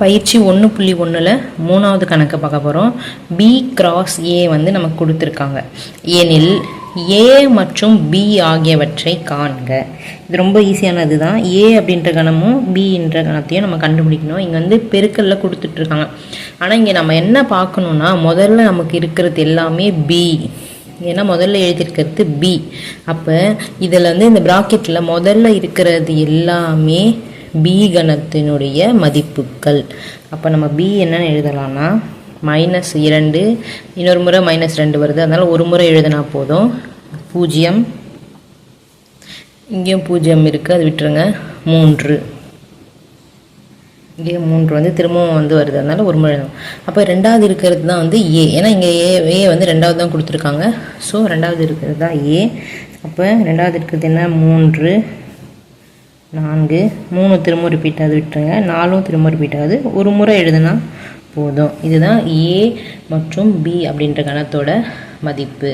பயிற்சி ஒன்று புள்ளி ஒன்றில் மூணாவது கணக்கை பார்க்க போகிறோம் பி கிராஸ் ஏ வந்து நமக்கு கொடுத்துருக்காங்க. எனில் ஏ மற்றும் பி ஆகியவற்றை காண்க. இது ரொம்ப ஈஸியானது தான் ஏ அப்படின்ற கணமும் பின்ற கணத்தையும் நம்ம கண்டுபிடிக்கணும். இங்கே வந்து பெருக்கல்ல கொடுத்துட்ருக்காங்க. ஆனால் இங்கே நம்ம என்ன பார்க்கணுன்னா முதல்ல நமக்கு இருக்கிறது எல்லாமே பி ஏன்னா முதல்ல எழுதியிருக்கிறது பி அப்போ இதில் வந்து இந்த ப்ராக்கெட்டில் முதல்ல இருக்கிறது எல்லாமே பி கணத்தினுடைய மதிப்புகள். அப்போ நம்ம பி என்னன்னு எழுதலாம்னா மைனஸ் இரண்டு இன்னொரு முறை மைனஸ் ரெண்டு வருது. அதனால் ஒரு முறை எழுதினா போதும். பூஜ்ஜியம். இங்கேயும் பூஜ்ஜியம் இருக்குது அது விட்டுருங்க. மூன்று. இங்கே மூன்று வந்து திரும்பவும் வந்து வருது. அதனால் ஒரு முறை எழுதணும். அப்போ ரெண்டாவது இருக்கிறது தான் வந்து ஏ ஏன்னா இங்கே ஏ ஏ வந்து ரெண்டாவது தான் கொடுத்துருக்காங்க. ஸோ ரெண்டாவது இருக்கிறது தான் ஏ அப்போ ரெண்டாவது இருக்கிறது என்ன? மூன்று. நான்கு மூணு திரும்ப ரிப்பீட் ஆகுது விட்டுருங்க. நாலும் திரும்ப ரிப்பீட் ஆகுது ஒரு முறை எழுதுனா போதும். இதுதான் ஏ மற்றும் பி அப்படின்ற கணத்தோட மதிப்பு.